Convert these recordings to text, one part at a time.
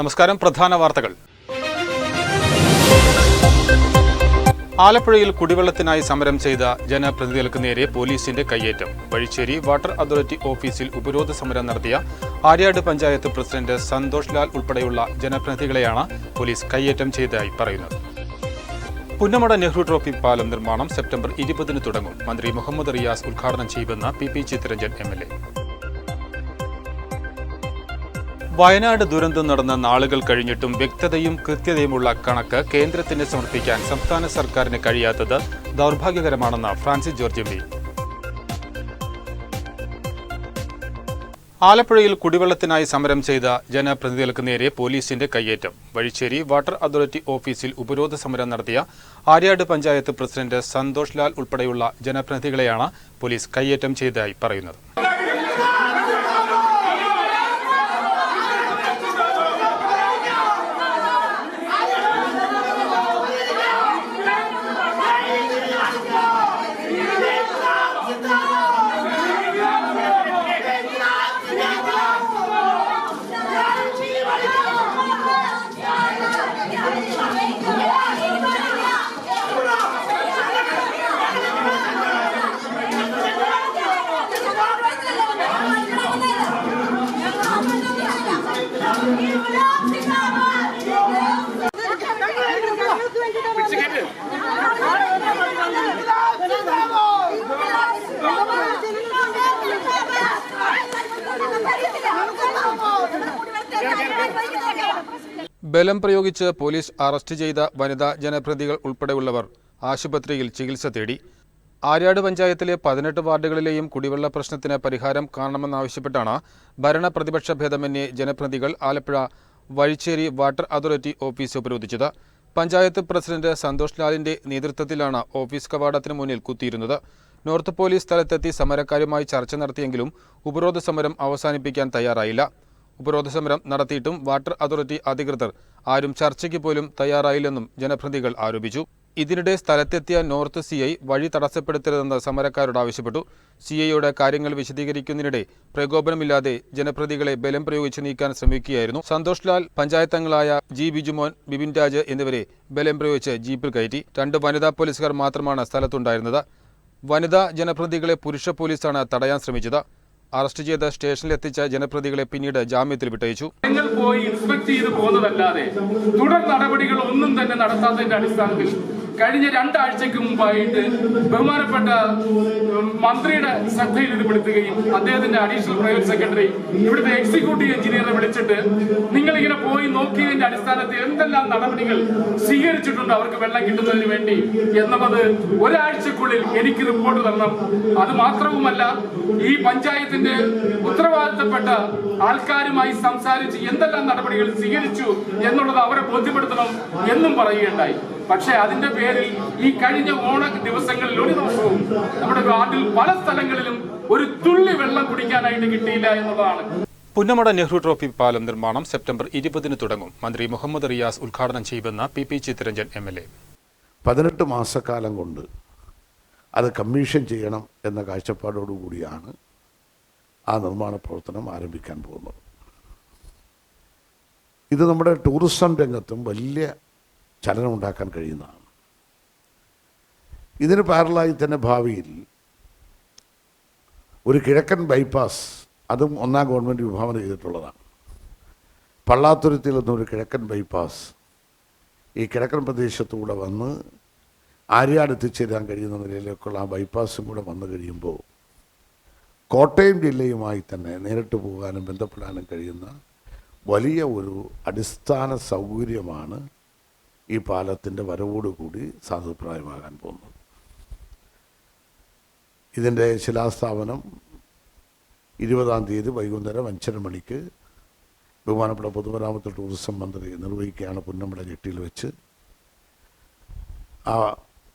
നമസ്കാരം. പ്രധാന വാർത്തകൾ. ആലപ്പുഴയിൽ കുടിവെള്ളത്തിനായി സമരം ചെയ്ത ജനപ്രതിനിധികൾക്ക് നേരെ പോലീസിന്റെ കയ്യേറ്റം. വഴിച്ചേരി വാട്ടർ അതോറിറ്റി ഓഫീസിൽ ഉപരോധ സമരം നടത്തിയ ആര്യാട് പഞ്ചായത്ത് പ്രസിഡന്റ് സന്തോഷ് ലാൽ ഉൾപ്പെടെയുള്ള ജനപ്രതിനിധികളെയാണ് പോലീസ് കയ്യേറ്റം ചെയ്തതായി പറയുന്നത്. പുന്നമട നെഹ്റു ട്രോഫി പാലം നിർമ്മാണം സെപ്റ്റംബർ ഇരുപതിന് തുടങ്ങും. മന്ത്രി മുഹമ്മദ് റിയാസ് ഉദ്ഘാടനം ചെയ്യുമെന്ന് P P Chitharanjan M L A. Wayanad ദുരന്തം നടന്ന നാളുകൾ കഴിഞ്ഞിട്ടും വ്യക്തതയും കൃത്യതയുമുള്ള കണക്ക് കേന്ദ്രത്തിന് സമർപ്പിക്കാൻ സംസ്ഥാന സർക്കാരിന് കഴിയാത്തത് ദൗർഭാഗ്യകരമാണെന്ന് ഫ്രാൻസിസ് ജോർജ് എം ആലപ്പുഴയിൽ കുടിവെള്ളത്തിനായി സമരം ചെയ്ത ജനപ്രതിനിധികൾക്ക് നേരെ പോലീസിന്റെ കയ്യേറ്റം. വഴിച്ചേരി വാട്ടർ അതോറിറ്റി ഓഫീസിൽ ഉപരോധ സമരം നടത്തിയ ആര്യാട് പഞ്ചായത്ത് പ്രസിഡന്റ് സന്തോഷ് ലാൽ ഉൾപ്പെടെയുള്ള ജനപ്രതിനിധികളെയാണ് പോലീസ് കയ്യേറ്റം ചെയ്തതായി പറയുന്നത്. ബലം പ്രയോഗിച്ച് പോലീസ് അറസ്റ്റ് ചെയ്ത വനിതാ ജനപ്രതികൾ ഉൾപ്പെടെയുള്ളവർ ആശുപത്രിയിൽ ചികിത്സ തേടി. ആര്യാട് പഞ്ചായത്തിലെ പതിനെട്ട് വാർഡുകളിലെയും കുടിവെള്ള പ്രശ്നത്തിന് പരിഹാരം കാണണമെന്നാവശ്യപ്പെട്ടാണ് ഭരണപ്രതിപക്ഷ ഭേദമന്യേ ജനപ്രതികൾ Alappuzha Vazhicheri water authority office ഉപരോധിച്ചത്. Panchayat president Santhosh ലാലിന്റെ നേതൃത്വത്തിലാണ് ഓഫീസ് കവാടത്തിന് മുന്നിൽ കുത്തിയിരുന്നത്. നോർത്ത് പോലീസ് സ്ഥലത്തെത്തി സമരക്കാരുമായി ചർച്ച നടത്തിയെങ്കിലും ഉപരോധ സമരം അവസാനിപ്പിക്കാൻ തയ്യാറായില്ല. ഉപരോധ സമരം നടത്തിയിട്ടും വാട്ടർ അതോറിറ്റി അധികൃതർ ആരും ചർച്ചയ്ക്ക് പോലും തയ്യാറായില്ലെന്നും ജനപ്രതികൾ ആരോപിച്ചു. ഇതിനിടെ സ്ഥലത്തെത്തിയ നോർത്ത് സി ഐ വഴി തടസ്സപ്പെടുത്തരുതെന്ന് സമരക്കാരോട് ആവശ്യപ്പെട്ടു. സി ഐയുടെ കാര്യങ്ങൾ വിശദീകരിക്കുന്നതിനിടെ പ്രകോപനമില്ലാതെ ജനപ്രതികളെ ബലം പ്രയോഗിച്ച് നീക്കാൻ ശ്രമിക്കുകയായിരുന്നു. സന്തോഷ് ലാൽ പഞ്ചായത്തങ്ങളായ ജി ബിജുമോൻ ബിബിൻ രാജ് എന്നിവരെ ബലം പ്രയോഗിച്ച് ജീപ്പിൽ കയറ്റി. രണ്ട് വനിതാ പോലീസുകാർ മാത്രമാണ് സ്ഥലത്തുണ്ടായിരുന്നത്. വനിതാ ജനപ്രതികളെ പുരുഷ പോലീസാണ് തടയാൻ ശ്രമിച്ചത്. അറസ്റ്റ് സ്റ്റേഷനിൽ എത്തിച്ച ജനപ്രതികളെ പിന്നീട് ജാമ്യത്തിൽ വിട്ടയച്ചു. നിങ്ങൾ പോയി ഇൻസ്പെക്ട് ചെയ്ത് പോകുന്നതല്ലാതെ തുടർ നടപടികൾ ഒന്നും തന്നെ നടത്താത്തതിന്റെ അടിസ്ഥാനത്തിൽ കഴിഞ്ഞ രണ്ടാഴ്ചക്ക് മുമ്പായിട്ട് ബഹുമാനപ്പെട്ട മന്ത്രിയുടെ ശ്രദ്ധയിൽ ഇത് അദ്ദേഹത്തിന്റെ അഡീഷണൽ പ്രൈവറ്റ് സെക്രട്ടറി ഇവിടുത്തെ എക്സിക്യൂട്ടീവ് എഞ്ചിനീയറെ വിളിച്ചിട്ട് നിങ്ങൾ ഇങ്ങനെ പോയി നോക്കിയതിന്റെ അടിസ്ഥാനത്തിൽ എന്തെല്ലാം നടപടികൾ സ്വീകരിച്ചിട്ടുണ്ട് അവർക്ക് വെള്ളം കിട്ടുന്നതിന് വേണ്ടി എന്നുള്ളത് ഒരാഴ്ചക്കുള്ളിൽ എനിക്ക് റിപ്പോർട്ട് തരണം. അത് മാത്രവുമല്ല ഈ പഞ്ചായത്തിന്റെ ഉത്തരവാദിത്തപ്പെട്ട ആൾക്കാരുമായി സംസാരിച്ച് എന്തെല്ലാം നടപടികൾ സ്വീകരിച്ചു എന്നുള്ളത് അവരെ ബോധ്യപ്പെടുത്തണം എന്നും പറയുകയുണ്ടായി. പക്ഷേ അതിന്റെ പേരിൽ ഈ കഴിഞ്ഞ ഓണ ദിവസങ്ങളിൽ ഒരു ദിവസവും നമ്മുടെ നാട്ടിൽ പല സ്ഥലങ്ങളിലും ഒരു തുള്ളി വെള്ളം കുടിക്കാനായിട്ട് കിട്ടിയില്ല എന്നതാണ്. പുന്നമട നെഹ്റു ട്രോഫി പാലം നിർമ്മാണം സെപ്റ്റംബർ ഇരുപതിന് തുടങ്ങും. മന്ത്രി മുഹമ്മദ് റിയാസ് ഉദ്ഘാടനം ചെയ്യുമെന്ന് P P Chitharanjan M L A. പതിനെട്ട് മാസക്കാലം കൊണ്ട് അത് കമ്മീഷൻ ചെയ്യണം എന്ന കാഴ്ചപ്പാടോടുകൂടിയാണ് ആ നിർമ്മാണ പ്രവർത്തനം ആരംഭിക്കാൻ പോകുന്നത്. ഇത് നമ്മുടെ ടൂറിസം രംഗത്തും വലിയ ചലനം ഉണ്ടാക്കാൻ കഴിയുന്നതാണ്. ഇതിന് പാരലായി തന്നെ ഭാവിയിൽ ഒരു കിഴക്കൻ ബൈപ്പാസ് അതും ഒന്നാം ഗവൺമെന്റ് വിഭാവനം ചെയ്തിട്ടുള്ളതാണ്. പള്ളാത്തുരുത്തിൽ നിന്നൊരു കിഴക്കൻ ബൈപ്പാസ് ഈ കിഴക്കൻ പ്രദേശത്തൂടെ വന്ന് ആര്യാട് എത്തിച്ചേരാൻ കഴിയുന്ന നിലയിലേക്കുള്ള ആ ബൈപ്പാസും കൂടെ വന്നു കഴിയുമ്പോൾ കോട്ടയം ജില്ലയുമായി തന്നെ നേരിട്ട് പോകാനും ബന്ധപ്പെടാനും കഴിയുന്ന വലിയ ഒരു അടിസ്ഥാന സൗകര്യമാണ് ഈ പാലത്തിന്റെ വരവോടുകൂടി സാധുപ്രായമാകാൻ പോകുന്നത് ഇതിന്റെ ശിലാസ്ഥാപനം ഇരുപതാം തീയതി വൈകുന്നേരം അഞ്ചര മണിക്ക് ബഹുമാനപ്പെട്ട പൊതുമരാമത്ത് ടൂറിസം മന്ത്രി നിർവഹിക്കുകയാണ് പുന്നമ്പള ജെട്ടിയിൽ വെച്ച്. ആ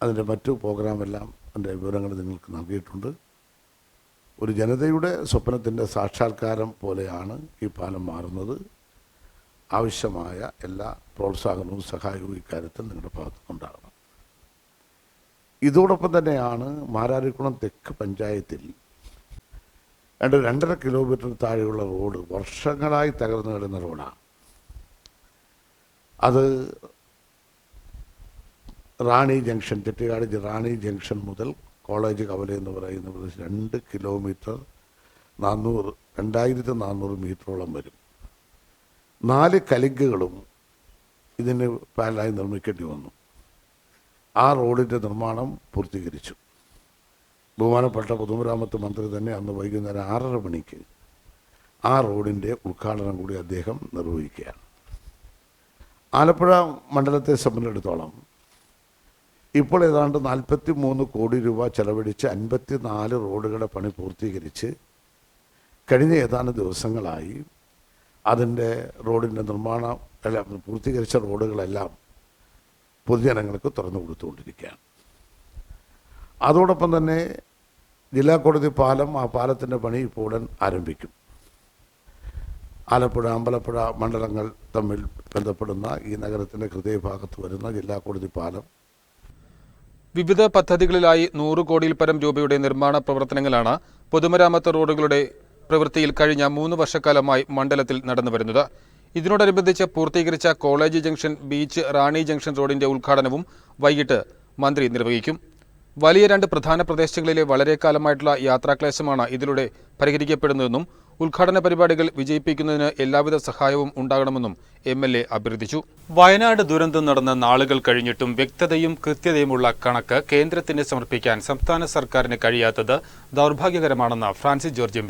അതിന്റെ മറ്റു പ്രോഗ്രാമെല്ലാം അതിന്റെ വിവരങ്ങൾ നിങ്ങൾക്ക് നൽകിയിട്ടുണ്ട്. ഒരു ജനതയുടെ സ്വപ്നത്തിന്റെ സാക്ഷാത്കാരം പോലെയാണ് ഈ പാലം മാറുന്നത്. ആവശ്യമായ എല്ലാ പ്രോത്സാഹനവും സഹായവും ഇക്കാര്യത്തിൽ നിങ്ങളുടെ ഭാഗത്തുനിന്നുണ്ടാകണം ഇതോടൊപ്പം തന്നെയാണ് മാരാരിക്കുളം തെക്ക് പഞ്ചായത്തിൽ രണ്ട് രണ്ടര കിലോമീറ്റർ താഴെയുള്ള റോഡ് വർഷങ്ങളായി തകർന്നു കിടന്ന റോഡാണ് അത് റാണി ജംഗ്ഷൻ ചെട്ടിക്കാട് റാണി ജംഗ്ഷൻ മുതൽ കോളേജ് കവല എന്ന് പറയുന്ന പ്രദേശം രണ്ട് കിലോമീറ്റർ നാനൂറ് രണ്ടായിരത്തി നാനൂറ് മീറ്ററോളം വരും. നാല് കലിങ്കുകളും ഇതിന് പാലായി നിർമ്മിക്കേണ്ടി വന്നു. ആ റോഡിന്റെ നിർമ്മാണം പൂർത്തീകരിച്ചു. ബഹുമാനപ്പെട്ട പൊതുമരാമത്ത് മന്ത്രി തന്നെ അന്ന് വൈകുന്നേരം ആറര മണിക്ക് ആ റോഡിന്റെ ഉദ്ഘാടനം കൂടി അദ്ദേഹം നിർവഹിക്കുകയാണ്. ആലപ്പുഴ മണ്ഡലത്തെ സംബന്ധിച്ചിടത്തോളം ഇപ്പോൾ ഏതാണ്ട് നാൽപ്പത്തി മൂന്ന് കോടി രൂപ ചെലവഴിച്ച് അൻപത്തി നാല് റോഡുകളുടെ പണി പൂർത്തീകരിച്ച് കഴിഞ്ഞ ഏതാനും ദിവസങ്ങളായി അതിന്റെ റോഡിന്റെ നിർമ്മാണം എല്ലാം പൂർത്തീകരിച്ച റോഡുകളെല്ലാം പൊതുജനങ്ങൾക്ക് തുറന്നു കൊടുത്തുകൊണ്ടിരിക്കുകയാണ്. അതോടൊപ്പം തന്നെ ജില്ലാ കോടതി പാലം ആ പാലത്തിന്റെ പണി ഇപ്പോൾ ഉടൻ ആരംഭിക്കും. ആലപ്പുഴ അമ്പലപ്പുഴ മണ്ഡലങ്ങൾ തമ്മിൽ ബന്ധപ്പെടുന്ന ഈ നഗരത്തിന്റെ ഹൃദയഭാഗത്ത് വരുന്ന ജില്ലാ കോടതി പാലം. വിവിധ പദ്ധതികളിലായി നൂറ് കോടിയിൽ പരം രൂപയുടെ നിർമ്മാണ പ്രവർത്തനങ്ങളാണ് പൊതുമരാമത്ത് റോഡുകളുടെ പ്രവൃത്തിയിൽ കഴിഞ്ഞ മൂന്ന് വർഷക്കാലമായി മണ്ഡലത്തിൽ നടന്നുവരുന്നത് ഇതിനോടനുബന്ധിച്ച് പൂർത്തീകരിച്ച college junction beach Rani junction റോഡിന്റെ ഉദ്ഘാടനവും വൈകിട്ട് മന്ത്രി നിർവഹിക്കും. വലിയ രണ്ട് പ്രധാന പ്രദേശങ്ങളിലെ വളരെ കാലമായിട്ടുള്ള യാത്രാക്ലേശമാണ് ഇതിലൂടെ പരിഹരിക്കപ്പെടുന്നതെന്നും ഉദ്ഘാടന പരിപാടികൾ വിജയിപ്പിക്കുന്നതിന് എല്ലാവിധ സഹായവും ഉണ്ടാകണമെന്നും എം എൽ എ അഭ്യർത്ഥിച്ചു. വയനാട് ദുരന്തം നടന്ന നാളുകൾ കഴിഞ്ഞിട്ടും വ്യക്തതയും കൃത്യതയുമുള്ള കണക്ക് കേന്ദ്രത്തിന് സമർപ്പിക്കാൻ സംസ്ഥാന സർക്കാരിന് കഴിയാത്തത് ദൗർഭാഗ്യകരമാണെന്ന് ഫ്രാൻസിസ് ജോർജ് എം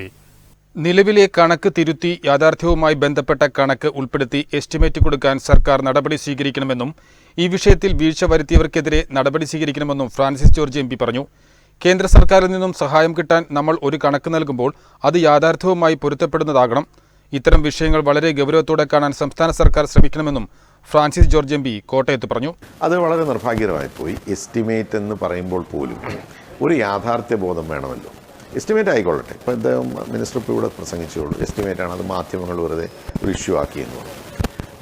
നിലവിലെ കണക്ക് തിരുത്തി യാഥാർത്ഥ്യവുമായി ബന്ധപ്പെട്ട കണക്ക് ഉൾപ്പെടുത്തി എസ്റ്റിമേറ്റ് കൊടുക്കാൻ സർക്കാർ നടപടി സ്വീകരിക്കണമെന്നും ഈ വിഷയത്തിൽ വീഴ്ച വരുത്തിയവർക്കെതിരെ നടപടി സ്വീകരിക്കണമെന്നും ഫ്രാൻസിസ് ജോർജ് എം പറഞ്ഞു. കേന്ദ്ര സർക്കാരിൽ നിന്നും സഹായം കിട്ടാൻ നമ്മൾ ഒരു കണക്ക് നൽകുമ്പോൾ അത് യാഥാർത്ഥ്യവുമായി പൊരുത്തപ്പെടുന്നതാകണം. ഇത്തരം വിഷയങ്ങൾ വളരെ ഗൗരവത്തോടെ കാണാൻ സംസ്ഥാന സർക്കാർ ശ്രമിക്കണമെന്നും ഫ്രാൻസിസ് ജോർജ് എം കോട്ടയത്ത് പറഞ്ഞു. അത് വളരെ നിർഭാഗ്യകരമായി പോയി. എസ്റ്റിമേറ്റ് എന്ന് പറയുമ്പോൾ പോലും ഒരു യാഥാർത്ഥ്യ ബോധം വേണമല്ലോ. എസ്റ്റിമേറ്റ് ആയിക്കൊള്ളട്ടെ. ഇപ്പോൾ ഇദ്ദേഹം മിനിസ്റ്റർ ഇപ്പോൾ ഇവിടെ പ്രസംഗിച്ചുള്ളൂ. ആണ് അത് മാധ്യമങ്ങൾ വെറുതെ ഒരു ഇഷ്യൂ ആക്കിയെന്ന് പറഞ്ഞു.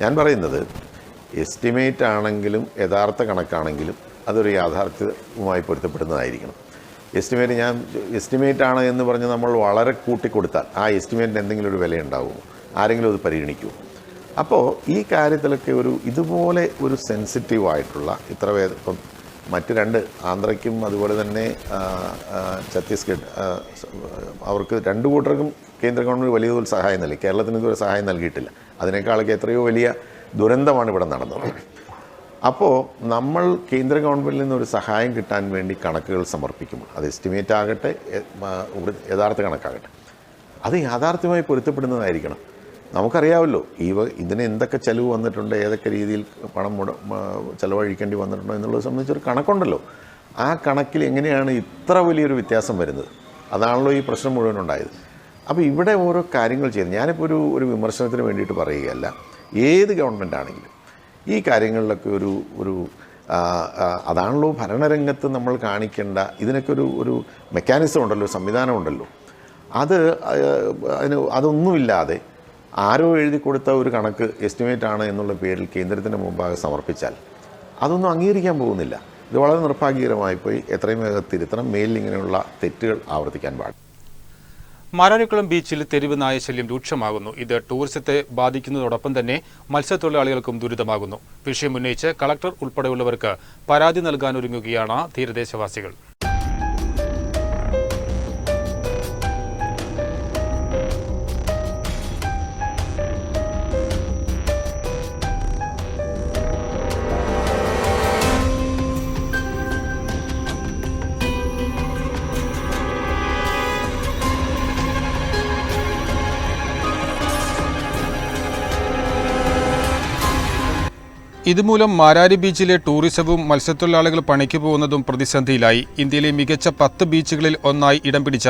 ഞാൻ പറയുന്നത് എസ്റ്റിമേറ്റ് ആണെങ്കിലും യഥാർത്ഥ കണക്കാണെങ്കിലും അതൊരു യാഥാർത്ഥ്യവുമായി പൊരുത്തപ്പെടുന്നതായിരിക്കണം. എസ്റ്റിമേറ്റ് ഞാൻ എസ്റ്റിമേറ്റ് ആണ് എന്ന് പറഞ്ഞ് നമ്മൾ വളരെ കൂട്ടിക്കൊടുത്താൽ ആ എസ്റ്റിമേറ്റിന് എന്തെങ്കിലും ഒരു വില ഉണ്ടാകുമോ ആരെങ്കിലും അത് പരിഗണിക്കുമോ അപ്പോൾ ഈ കാര്യത്തിലൊക്കെ ഒരു ഇതുപോലെ ഒരു സെൻസിറ്റീവ് ആയിട്ടുള്ള ഇത്ര വേദം മറ്റ് രണ്ട് ആന്ധ്രയ്ക്കും അതുപോലെ തന്നെ ഛത്തീസ്ഗഡ് അവർക്ക് രണ്ട് കൂട്ടർക്കും കേന്ദ്ര ഗവൺമെന്റ് വലിയ തോതിൽ സഹായം നൽകി. കേരളത്തിന് ഇതുവരെ സഹായം നൽകിയിട്ടില്ല. അതിനേക്കാളൊക്കെ എത്രയോ വലിയ ദുരന്തമാണ് ഇവിടെ നടന്നത്. അപ്പോൾ നമ്മൾ കേന്ദ്ര ഗവൺമെന്റിൽ ഒരു സഹായം കിട്ടാൻ വേണ്ടി കണക്കുകൾ സമർപ്പിക്കുമ്പോൾ അത് എസ്റ്റിമേറ്റ് ആകട്ടെ യഥാർത്ഥ കണക്കാകട്ടെ അത് യാഥാർത്ഥ്യമായി പൊരുത്തപ്പെടുന്നതായിരിക്കണം. നമുക്കറിയാമല്ലോ ഈ ഇതിന് എന്തൊക്കെ ചെലവ് വന്നിട്ടുണ്ട് ഏതൊക്കെ രീതിയിൽ പണം മുട ചിലവഴിക്കേണ്ടി വന്നിട്ടുണ്ടോ എന്നുള്ളത് സംബന്ധിച്ചൊരു കണക്കുണ്ടല്ലോ. ആ കണക്കിൽ എങ്ങനെയാണ് ഇത്ര വലിയൊരു വ്യത്യാസം വരുന്നത്? അതാണല്ലോ ഈ പ്രശ്നം മുഴുവൻ ഉണ്ടായത്. അപ്പോൾ ഇവിടെ ഓരോ കാര്യങ്ങൾ ചെയ്യുന്നത് ഞാനിപ്പോൾ ഒരു ഒരു വിമർശനത്തിന് വേണ്ടിയിട്ട് പറയുകയല്ല ഏത് ഗവൺമെന്റ് ആണെങ്കിലും. ഈ കാര്യങ്ങളിലൊക്കെ ഒരു ഒരു അതാണല്ലോ ഭരണരംഗത്ത് നമ്മൾ കാണിക്കേണ്ട ഇതിനൊക്കെ ഒരു ഒരു മെക്കാനിസം ഉണ്ടല്ലോ സംവിധാനം ഉണ്ടല്ലോ. അത് അതിന് അതൊന്നുമില്ലാതെ ആരോ എഴുതി കൊടുത്ത ഒരു കണക്ക് എസ്റ്റിമേറ്റ് ആണ് എന്നുള്ള പേരിൽ കേന്ദ്രത്തിന് മുമ്പാകെ സമർപ്പിച്ചാൽ അതൊന്നും അംഗീകരിക്കാൻ പോകുന്നില്ല. ഇത് വളരെ നിർഭാഗ്യകരമായി പോയി എത്രയും വേഗം തിരുത്തണം. മേലിൽ ഇങ്ങനെയുള്ള തെറ്റുകൾ ആവർത്തിക്കാൻ പാടില്ല. മാരാരിക്കുളം ബീച്ചിൽ തെരുവ് നായശല്യം രൂക്ഷമാകുന്നു. ഇത് ടൂറിസത്തെ ബാധിക്കുന്നതോടൊപ്പം തന്നെ മത്സ്യത്തൊഴിലാളികൾക്കും ദുരിതമാകുന്നു. വിഷയം ഉന്നയിച്ച് കളക്ടർ ഉൾപ്പെടെയുള്ളവർക്ക് പരാതി നൽകാനൊരുങ്ങുകയാണ് തീരദേശവാസികൾ. ഇതുമൂലം മാരാരി ബീച്ചിലെ ടൂറിസവും മത്സ്യത്തൊഴിലാളികൾ പണിക്ക് പോകുന്നതും പ്രതിസന്ധിയിലായി. ഇന്ത്യയിലെ മികച്ച പത്ത് ബീച്ചുകളിൽ ഒന്നായി ഇടം പിടിച്ച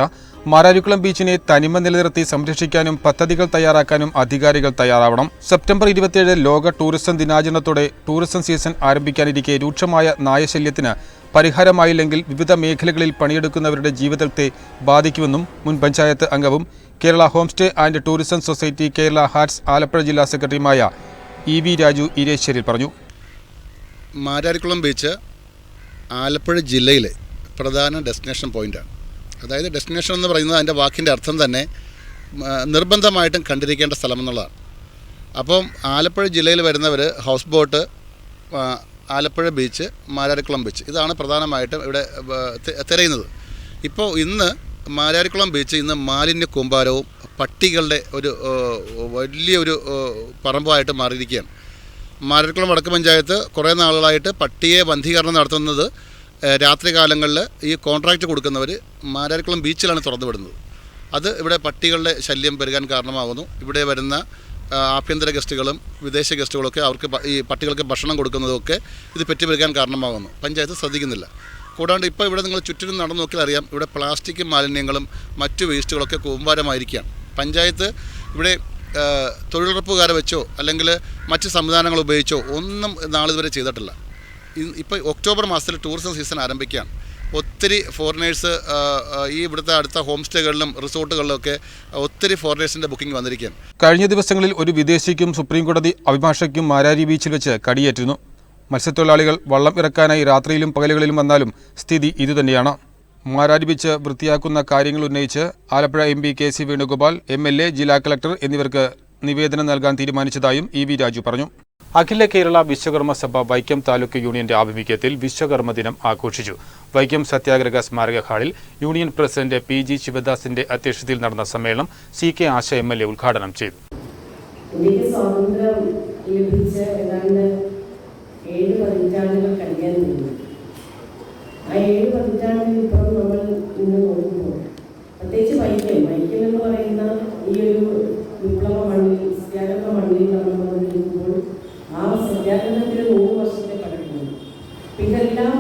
മാരാരിക്കുളം ബീച്ചിനെ തനിമ നിലനിർത്തി സംരക്ഷിക്കാനും പദ്ധതികൾ തയ്യാറാക്കാനും അധികാരികൾ തയ്യാറാവണം. സെപ്റ്റംബർ ഇരുപത്തിയേഴ് ലോക ടൂറിസം ദിനാചരണത്തോടെ ടൂറിസം സീസൺ ആരംഭിക്കാനിരിക്കെ രൂക്ഷമായ നായശല്യത്തിന് പരിഹാരമായില്ലെങ്കിൽ വിവിധ മേഖലകളിൽ പണിയെടുക്കുന്നവരുടെ ജീവിതത്തെ ബാധിക്കുമെന്നും മുൻ പഞ്ചായത്ത് അംഗവും Kerala homestay and tourism society Kerala hearts Alappuzha ജില്ലാ സെക്രട്ടറിയുമായ ഇ വി രാജു ഇരേശ്വരിൽ പറഞ്ഞു. മാരാരിക്കുളം ബീച്ച് ആലപ്പുഴ ജില്ലയിലെ പ്രധാന ഡെസ്റ്റിനേഷൻ പോയിന്റാണ് അതായത് ഡെസ്റ്റിനേഷൻ എന്ന് പറയുന്നത് അതിന്റെ വാക്കിന്റെ അർത്ഥം തന്നെ നിർബന്ധമായിട്ടും കണ്ടിരിക്കേണ്ട സ്ഥലം എന്നുള്ളതാണ് അപ്പം ആലപ്പുഴ ജില്ലയിൽ വരുന്നവർ houseboat Alappuzha beach Mararikulam beach ഇതാണ് പ്രധാനമായിട്ടും ഇവിടെ തിരയുന്നത്. ഇപ്പോൾ ഇന്ന് മാരാരിക്കുളം ബീച്ച് ഇന്ന് മാലിന്യ കൂമ്പാരവും പട്ടികളുടെ ഒരു വലിയൊരു പറമ്പായിട്ട് മാറിയിരിക്കുകയാണ്. മാരക്കുളം വടക്ക് പഞ്ചായത്ത് കുറേ നാളുകളായിട്ട് പട്ടിയെ ബന്ധീകരണം നടത്തുന്നത് രാത്രി കാലങ്ങളിൽ ഈ കോൺട്രാക്റ്റ് കൊടുക്കുന്നവർ മാരാരിക്കുളം ബീച്ചിലാണ് തുറന്നു വിടുന്നത് അത് ഇവിടെ പട്ടികളുടെ ശല്യം പെരുകാൻ കാരണമാകുന്നു. ഇവിടെ വരുന്ന ആഭ്യന്തര ഗസ്റ്റുകളും വിദേശ ഗസ്റ്റുകളൊക്കെ അവർക്ക് ഈ പട്ടികൾക്ക് ഭക്ഷണം കൊടുക്കുന്നതൊക്കെ ഇത് പെറ്റുപെരുകാൻ കാരണമാകുന്നു. പഞ്ചായത്ത് ശ്രദ്ധിക്കുന്നില്ല. കൂടാണ്ട് ഇപ്പോൾ ഇവിടെ നിങ്ങൾ ചുറ്റിനും നടന്നു നോക്കിയാൽ അറിയാം ഇവിടെ പ്ലാസ്റ്റിക് മാലിന്യങ്ങളും മറ്റു വേസ്റ്റുകളൊക്കെ കൂമ്പാരമായിരിക്കുകയാണ്. പഞ്ചായത്ത് ഇവിടെ തൊഴിലുറപ്പുകാരെ വെച്ചോ അല്ലെങ്കിൽ മറ്റ് സംവിധാനങ്ങൾ ഉപയോഗിച്ചോ ഒന്നും നാളിതുവരെ ചെയ്തിട്ടില്ല. ഇപ്പോൾ ഒക്ടോബർ മാസത്തിൽ ടൂറിസം സീസൺ ആരംഭിക്കുകയാണ്. ഒത്തിരി ഫോറിനേഴ്സ് ഈ ഇവിടുത്തെ അടുത്ത ഹോം സ്റ്റേകളിലും റിസോർട്ടുകളിലൊക്കെ ഒത്തിരി ഫോറിനേഴ്സിന്റെ ബുക്കിംഗ് വന്നിരിക്കുകയാണ്. കഴിഞ്ഞ ദിവസങ്ങളിൽ ഒരു വിദേശിക്കും സുപ്രീംകോടതി അഭിഭാഷകയ്ക്കും മാരാരി ബീച്ചിൽ വെച്ച് കടിയേറ്റിരുന്നു. മത്സ്യത്തൊഴിലാളികൾ വള്ളം ഇറക്കാനായി രാത്രിയിലും പകലുകളിലും വന്നാലും സ്ഥിതി ഇതുതന്നെയാണ്. മാരാരി ബീച്ച് വൃത്തിയാക്കുന്ന കാര്യങ്ങൾ ഉന്നയിച്ച് Alappuzha M P K C Venugopal M L A ജില്ലാ കളക്ടർ എന്നിവർക്ക് നിവേദനം നൽകാൻ തീരുമാനിച്ചതായും ഇ വി രാജു പറഞ്ഞു. അഖില കേരള വിശ്വകർമ്മ സഭ വൈക്കം താലൂക്ക് യൂണിയന്റെ ആഭിമുഖ്യത്തിൽ വിശ്വകർമ്മ ദിനം ആഘോഷിച്ചു. വൈക്കം സത്യാഗ്രഹ സ്മാരക ഹാളിൽ യൂണിയൻ പ്രസിഡന്റ് പി ജി ശിവദാസിന്റെ അധ്യക്ഷതയിൽ നടന്ന സമ്മേളനം C K Asha M L A ഉദ്ഘാടനം ചെയ്തു. ഏഴ് പതിറ്റാണ്ടുകൾ കഴിയാൻ കഴിഞ്ഞു ആ ഏഴ് പതിറ്റാണ്ടിന് ഇപ്പുറം നമ്മൾ ഇന്ന് നോക്കുമ്പോൾ പ്രത്യേകിച്ച് വൈക്കം വൈക്കം എന്ന് പറയുന്ന ഈ ഒരു വിപ്ലവ മണ്ണിൽ സത്യാഗ്രഹ മണ്ണിൽ നമ്മൾ നിൽക്കുമ്പോൾ ആ മൂന്ന് വർഷത്തെ പഠനമാണ്. ഇതെല്ലാം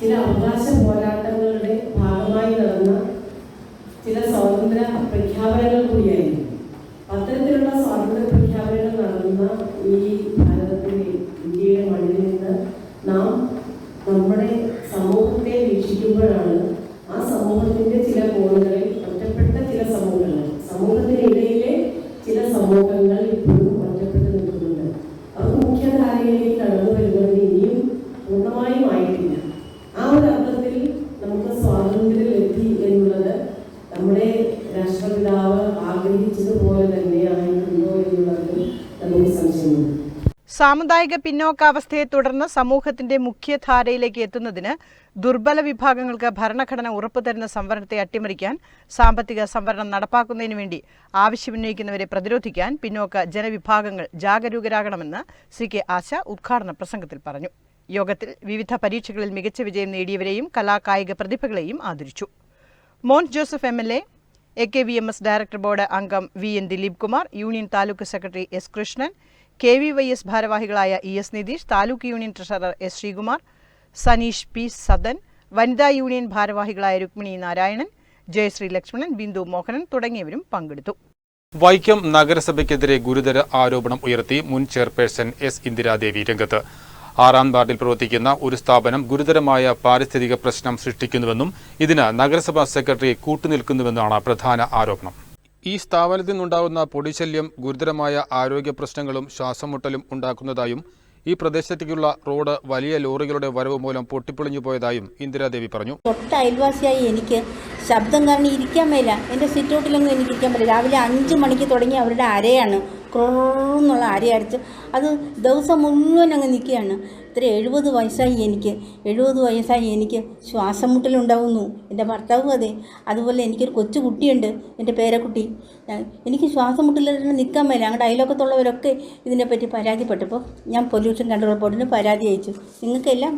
ചില അവകാശ പോരാട്ടങ്ങളുടെ ഭാഗമായി നടന്ന ചില സ്വാതന്ത്ര്യ പ്രഖ്യാപനങ്ങൾ കൂടിയായിരുന്നു. അത്തരത്തിലുള്ള സ്വാതന്ത്ര്യ പ്രഖ്യാപനങ്ങൾ നടന്ന ഈ സാമുദായിക പിന്നോക്കാവസ്ഥയെ തുടർന്ന് സമൂഹത്തിന്റെ മുഖ്യധാരയിലേക്ക് എത്തുന്നതിന് ദുർബല വിഭാഗങ്ങൾക്ക് ഭരണഘടന ഉറപ്പുതരുന്ന സംവരണത്തെ അട്ടിമറിക്കാൻ സാമ്പത്തിക സംവരണം നടപ്പാക്കുന്നതിന് വേണ്ടി ആവശ്യമുന്നയിക്കുന്നവരെ പ്രതിരോധിക്കാൻ പിന്നോക്ക ജനവിഭാഗങ്ങൾ ജാഗരൂകരാകണമെന്ന് സി കെ ആശ ഉദ്ഘാടന പ്രസംഗത്തിൽ പറഞ്ഞു. യോഗത്തിൽ വിവിധ പരീക്ഷകളിൽ മികച്ച വിജയം നേടിയവരെയും കലാകായിക പ്രതിഭകളെയും ആദരിച്ചു. Mon Joseph M L A A K V M S director board അംഗം V N Dileep Kumar union taluk secretary S Krishnan K V Y S ഭാരവാഹികളായ E S Nitheesh taluk union treasurer S Sreekumar Saneesh P Sadan വനിതാ union ഭാരവാഹികളായ രുക്മിണി നാരായണൻ ജയശ്രീ ലക്ഷ്മണൻ ബിന്ദു മോഹനൻ തുടങ്ങിയവരും പങ്കെടുത്തു. വൈക്കം നഗരസഭയ്ക്കെതിരെ ഗുരുതര ആരോപണം ഉയർത്തി മുൻ ചെയർപേഴ്സൺ എസ് ഇന്ദിരാദേവി രംഗത്ത്. ആറാം വാർഡിൽ പ്രവർത്തിക്കുന്ന ഒരു സ്ഥാപനം ഗുരുതരമായ പാരിസ്ഥിതിക പ്രശ്നം സൃഷ്ടിക്കുന്നുവെന്നും ഇതിന് നഗരസഭാ സെക്രട്ടറി കൂട്ടുനിൽക്കുന്നുവെന്നാണ് പ്രധാന ആരോപണം. ഈ സ്ഥാപനത്തിൽ നിന്നുണ്ടാകുന്ന പൊടിശല്യം ഗുരുതരമായ ആരോഗ്യ പ്രശ്നങ്ങളും ശ്വാസമുട്ടലും ഉണ്ടാക്കുന്നതായും ഈ പ്രദേശത്തേക്കുള്ള റോഡ് വലിയ ലോറികളുടെ വരവ് മൂലം പൊട്ടിപ്പൊളിഞ്ഞു പോയതായും ഇന്ദിരാദേവി പറഞ്ഞു. തൊട്ട് അയൽവാസിയായി എനിക്ക് ശബ്ദം കാരണം ഇരിക്കാൻ മേല. എന്റെ സിറ്റൗട്ടിലൊന്നും എനിക്ക് ഇരിക്കാൻ പറ്റില്ല രാവിലെ അഞ്ച് മണിക്ക് തുടങ്ങി അവരുടെ അരയാണ്. ക്രോന്നുള്ള അരച്ച് അത് ദിവസം മുഴുവൻ അങ്ങ് നിൽക്കുകയാണ് ഇത്ര എഴുപത് വയസ്സായി എനിക്ക് എഴുപത് വയസ്സായി എനിക്ക് ശ്വാസം മുട്ടലുണ്ടാവുന്നു എന്റെ ഭർത്താവും അതെ അതുപോലെ എനിക്കൊരു കൊച്ചു കുട്ടിയുണ്ട് എന്റെ പേരക്കുട്ടി എനിക്ക് ശ്വാസം മുട്ടലിട്ട് നിൽക്കാൻ മേല ഞങ്ങളുടെ അയലോക്കത്തുള്ളവരൊക്കെ ഇതിനെപ്പറ്റി പരാതിപ്പെട്ടപ്പോൾ ഞാൻ പൊല്യൂഷൻ കൺട്രോൾ ബോർഡിന് പരാതി അയച്ചു നിങ്ങൾക്കെല്ലാം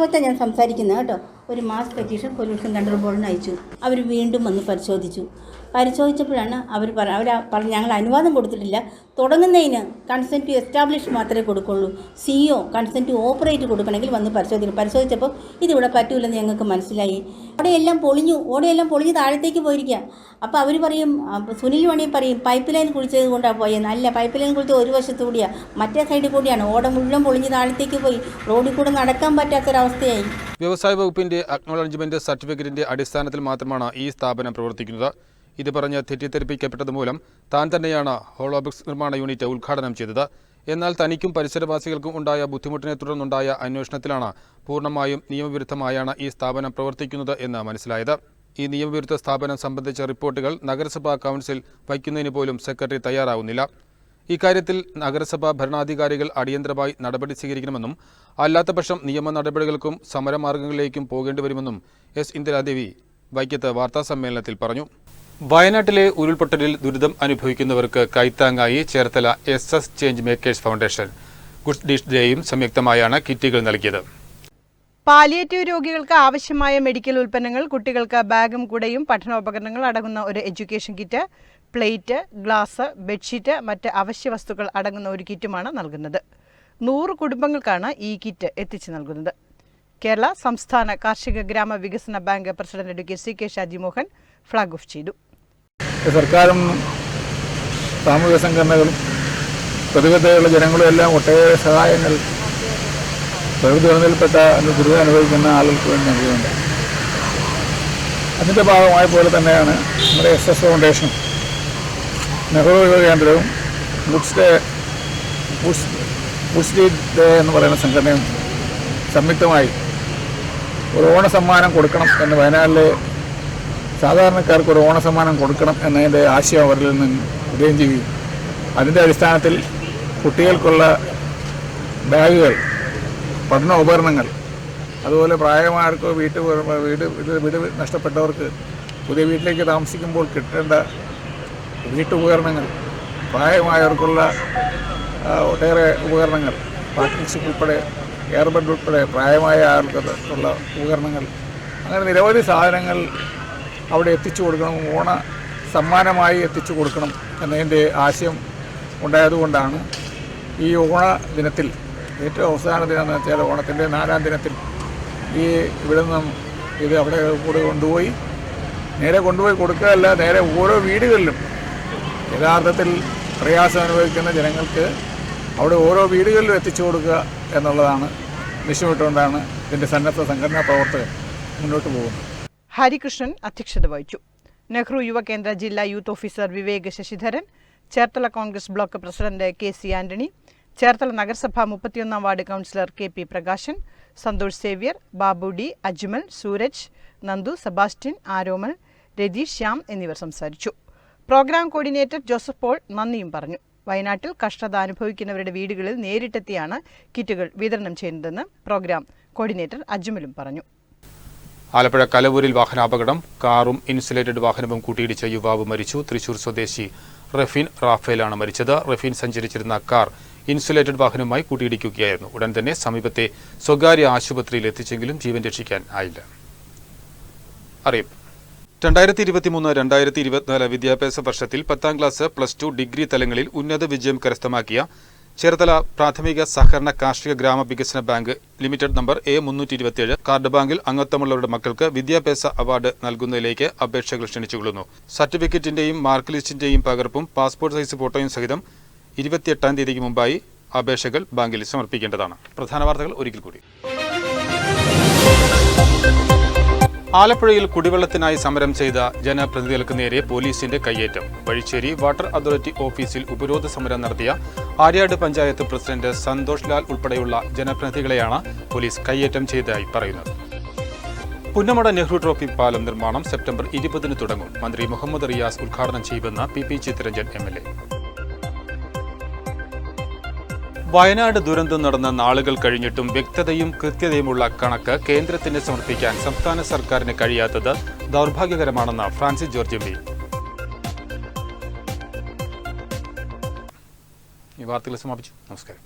വെച്ചാൽ ഞാൻ സംസാരിക്കുന്നത് കേട്ടോ ഒരു മാസ് പെറ്റീഷൻ പൊല്യൂഷൻ കൺട്രോൾ ബോർഡിന് അയച്ചു അവർ വീണ്ടും വന്ന് പരിശോധിച്ചു പരിശോധിച്ചപ്പോഴാണ് അവർ പറ അവർ പറഞ്ഞു ഞങ്ങൾ അനുവാദം കൊടുത്തിട്ടില്ല. തുടങ്ങുന്നതിന് കൺസെന്റ് എസ്റ്റാബ്ലിഷ് മാത്രമേ കൊടുക്കുള്ളൂ. സിഇഒ കൺസെന്റ് ഓപ്പറേറ്റ് കൊടുക്കണമെങ്കിൽ വന്ന് പരിശോധിക്കും പരിശോധിച്ചപ്പോൾ ഇതിവിടെ പറ്റൂലെന്ന് ഞങ്ങൾക്ക് മനസ്സിലായി. ഓടയെല്ലാം പൊളിഞ്ഞു ഓടെയെല്ലാം പൊളിഞ്ഞ് താഴത്തേക്ക് പോയിരിക്കുക അപ്പോൾ അവർ പറയും സുനിൽ വണി പറയും പൈപ്പ് ലൈൻ കുളിച്ചത് കൊണ്ടാണ് പോയത് നല്ല പൈപ്പ് ലൈൻ കുളിച്ച് ഒരു വശത്തു കൂടിയാണ് മറ്റേ സൈഡിൽ കൂടിയാണ്. ഓട മുഴുവൻ പൊളിഞ്ഞ് താഴത്തേക്ക് പോയി. റോഡിൽ കൂടെ നടക്കാൻ പറ്റാത്തൊരവസ്ഥയായി. വ്യവസായ വകുപ്പിന്റെ അക്നോളജ്മെന്റ് സർട്ടിഫിക്കറ്റിന്റെ അടിസ്ഥാനത്തിൽ മാത്രമാണ് ഈ സ്ഥാപനം പ്രവർത്തിക്കുന്നത്. ഇത് പറഞ്ഞ് തെറ്റിദ്ധരിപ്പിക്കപ്പെട്ടത് മൂലം താൻ തന്നെയാണ് ഹോളോബിക്സ് നിർമ്മാണ യൂണിറ്റ് ഉദ്ഘാടനം ചെയ്തത്. എന്നാൽ തനിക്കും പരിസരവാസികൾക്കും ഉണ്ടായ ബുദ്ധിമുട്ടിനെ തുടർന്നുണ്ടായ അന്വേഷണത്തിലാണ് പൂർണമായും നിയമവിരുദ്ധമായാണ് ഈ സ്ഥാപനം പ്രവർത്തിക്കുന്നത് എന്ന് മനസ്സിലായത്. ഈ നിയമവിരുദ്ധ സ്ഥാപനം സംബന്ധിച്ച റിപ്പോർട്ടുകൾ നഗരസഭാ കൗൺസിൽ വയ്ക്കുന്നതിന് പോലും സെക്രട്ടറി തയ്യാറാവുന്നില്ല. ഇക്കാര്യത്തിൽ നഗരസഭാ ഭരണാധികാരികൾ അടിയന്തരമായി നടപടി സ്വീകരിക്കണമെന്നും അല്ലാത്തപക്ഷം നിയമ നടപടികൾക്കും സമരമാർഗങ്ങളിലേക്കും പോകേണ്ടി വരുമെന്നും എസ്. ഇന്ദിരാദേവി വൈക്കത്ത് വാർത്താസമ്മേളനത്തിൽ പറഞ്ഞു. വയനാട്ടിലെ ഉരുൾപൊട്ടലിൽ ദുരിതം അനുഭവിക്കുന്നവർക്ക് കൈത്താങ്ങായി Cherthala S S change makers foundation. Good deeds ഡേയും സംയുക്തമായാണ് കിറ്റുകൾ നൽകിയത്. പാലിയേറ്റീവ് രോഗികൾക്ക് ആവശ്യമായ മെഡിക്കൽ ഉൽപ്പന്നങ്ങൾ കുട്ടികൾക്ക് ബാഗും കുടയും പഠനോപകരണങ്ങൾ അടങ്ങുന്ന ഒരു education kit plate glass bedsheet മറ്റ് അവശ്യ വസ്തുക്കൾ അടങ്ങുന്ന ഒരു കിറ്റുമാണ് നൽകുന്നത്. നൂറ് കുടുംബങ്ങൾക്കാണ് ഈ കിറ്റ് എത്തിച്ചു നൽകുന്നത്. കേരള സംസ്ഥാന കാർഷിക ഗ്രാമ വികസന bank president K C K Shaji Mohan flag off ചെയ്തു. സർക്കാരും സാമൂഹിക സംഘടനകളും പ്രതിബദ്ധതയുള്ള ജനങ്ങളും എല്ലാം ഒട്ടേറെ സഹായങ്ങൾ പ്രകൃതി ദുരന്തത്തിൽപ്പെട്ട ദുരിതം അനുഭവിക്കുന്ന ആളുകൾക്ക് വേണ്ടി നൽകുന്നുണ്ട്. അതിന്റെ ഭാഗമായ പോലെ തന്നെയാണ് നമ്മുടെ S S foundation Nehru Yuva കേന്ദ്രവും goods day goods goods day day എന്ന് പറയുന്ന സംഘടനയും സംയുക്തമായി ഒരു ഓണ സമ്മാനം കൊടുക്കണം എന്ന് വയനാട്ടിലെ സാധാരണക്കാർക്ക് ഒരു ഓണസമ്മാനം കൊടുക്കണം എന്നതിന്റെ ആശയം അവരിൽ നിന്ന് ഉദയം ചെയ്യുകയും അതിന്റെ അടിസ്ഥാനത്തിൽ കുട്ടികൾക്കുള്ള ബാഗുകൾ പഠന ഉപകരണങ്ങൾ അതുപോലെ പ്രായമായവർക്ക് വീട്ട് വീട് വീട് നഷ്ടപ്പെട്ടവർക്ക് പുതിയ വീട്ടിലേക്ക് താമസിക്കുമ്പോൾ കിട്ടേണ്ട വീട്ടുപകരണങ്ങൾ പ്രായമായവർക്കുള്ള ഒട്ടേറെ ഉപകരണങ്ങൾ പാർട്ടിഷിപ്പ് ഉൾപ്പെടെ എയർബഡ് ഉൾപ്പെടെ പ്രായമായ ആൾക്കുള്ള ഉപകരണങ്ങൾ അങ്ങനെ നിരവധി സാധനങ്ങൾ അവിടെ എത്തിച്ചു കൊടുക്കണം ഓണ സമ്മാനമായി എത്തിച്ചു കൊടുക്കണം എന്നതിന്റെ ആശയം ഉണ്ടായതുകൊണ്ടാണ് ഈ ഓണ ദിനത്തിൽ ഏറ്റവും അവസാന ദിനം എന്ന് വെച്ചാൽ ഓണത്തിന്റെ നാലാം ദിനത്തിൽ ഈ ഇവിടെ നിന്നും ഇത് അവിടെ കൂടെ കൊണ്ടുപോയി നേരെ കൊണ്ടുപോയി കൊടുക്കുകയല്ല നേരെ ഓരോ വീടുകളിലും യഥാർത്ഥത്തിൽ പ്രയാസം അനുഭവിക്കുന്ന ജനങ്ങൾക്ക് അവിടെ ഓരോ വീടുകളിലും എത്തിച്ചു കൊടുക്കുക എന്നുള്ളതാണ് ലക്ഷ്യമിട്ടുകൊണ്ടാണ് ഇതിന്റെ സന്നദ്ധ സംഘടനാ പ്രവർത്തകർ മുന്നോട്ട് പോകുന്നത്. ഹരികൃഷ്ണൻ അധ്യക്ഷത വഹിച്ചു. നെഹ്റു യുവകേന്ദ്ര ജില്ലാ youth officer Vivek Sasidharan Cherthala Congress block president K C Antony Cherthala നഗരസഭ മുപ്പത്തിയൊന്നാം ward councillor K P Prakashan Santhosh Xavier Babu D Ajmal Sooraj Nandu Sebastian Aromal Ratheesh Shyam എന്നിവർ സംസാരിച്ചു. പ്രോഗ്രാം കോർഡിനേറ്റർ ജോസഫ് പോൾ നന്ദിയും പറഞ്ഞു. വയനാട്ടിൽ കഷ്ടത അനുഭവിക്കുന്നവരുടെ വീടുകളിൽ നേരിട്ടെത്തിയാണ് കിറ്റുകൾ വിതരണം ചെയ്യുന്നതെന്ന് പ്രോഗ്രാം കോർഡിനേറ്റർ അജ്മലും പറഞ്ഞു. ആലപ്പുഴ കലവൂരിൽ വാഹനാപകടം കാറും ഇൻസുലേറ്റഡ് വാഹനവും കൂട്ടിയിടിച്ച യുവാവ് മരിച്ചു. തൃശൂർ സ്വദേശി റഫീൻ റാഫേലാണ് മരിച്ചത്. റഫീൻ സഞ്ചരിച്ചിരുന്ന കാർ ഇൻസുലേറ്റഡ് വാഹനവുമായി കൂട്ടിയിടിക്കുകയായിരുന്നു. ഉടൻ തന്നെ സമീപത്തെ സ്വകാര്യ ആശുപത്രിയിൽ എത്തിച്ചെങ്കിലും ജീവൻ രക്ഷിക്കാൻ ആയില്ല. അറിയിപ്പ്. രണ്ടായിരത്തി ഇരുപത്തിമൂന്ന് രണ്ടായിരത്തി ഇരുപത്തിനാല് വിദ്യാഭ്യാസ വർഷത്തിൽ പത്താം ക്ലാസ് പ്ലസ് ടു ഡിഗ്രി തലങ്ങളിൽ ഉന്നത വിജയം കരസ്ഥമാക്കിയ ചേർത്തല പ്രാഥമിക സഹകരണ കാർഷിക ഗ്രാമ വികസന ബാങ്ക് ലിമിറ്റഡ് നമ്പർ എ മുന്നൂറ്റി ഇരുപത്തിയേഴ് കാർഡ് ബാങ്കിൽ അംഗത്വമുള്ളവരുടെ മക്കൾക്ക് വിദ്യാഭ്യാസ അവാർഡ് നൽകുന്നതിലേക്ക് അപേക്ഷകൾ ക്ഷണിച്ചുകൊള്ളുന്നു. സർട്ടിഫിക്കറ്റിന്റെയും മാർക്ക് ലിസ്റ്റിന്റെയും പകർപ്പും പാസ്പോർട്ട് സൈസ് ഫോട്ടോയും സഹിതം ഇരുപത്തിയെട്ടാം തീയതിക്ക് മുമ്പായി അപേക്ഷകൾ ബാങ്കിൽ സമർപ്പിക്കേണ്ടതാണ്. പ്രധാന വാർത്തകൾ ഒരിക്കൽ കൂടി. ആലപ്പുഴയിൽ കുടിവെള്ളത്തിനായി സമരം ചെയ്ത ജനപ്രതിനിധികൾക്ക് നേരെ പോലീസിന്റെ കയ്യേറ്റം. വഴിച്ചേരി വാട്ടർ അതോറിറ്റി ഓഫീസിൽ ഉപരോധ സമരം നടത്തിയ ആര്യാട് പഞ്ചായത്ത് പ്രസിഡന്റ് സന്തോഷ് ലാൽ ഉൾപ്പെടെയുള്ള ജനപ്രതിനിധികളെയാണ് പോലീസ് കയ്യേറ്റം ചെയ്തതായി പറയുന്നത്. പുന്നമട നെഹ്റു ട്രോഫി പാലം നിർമ്മാണം സെപ്റ്റംബർ ഇരുപതിന് തുടങ്ങും. മന്ത്രി മുഹമ്മദ് റിയാസ് ഉദ്ഘാടനം ചെയ്യുമെന്ന് P P Chitharanjan M L A. Wayanad ദുരന്തം നടന്ന നാളുകൾ കഴിഞ്ഞിട്ടും വ്യക്തതയും കൃത്യതയുമുള്ള കണക്ക് കേന്ദ്രത്തിന് സമർപ്പിക്കാൻ സംസ്ഥാന സർക്കാരിന് കഴിയാത്തത് ദൗർഭാഗ്യകരമാണെന്ന് ഫ്രാൻസിസ് ജോർജ് എം പി ഈ വാർത്തകൾ സമാപിച്ചു. നമസ്കാരം.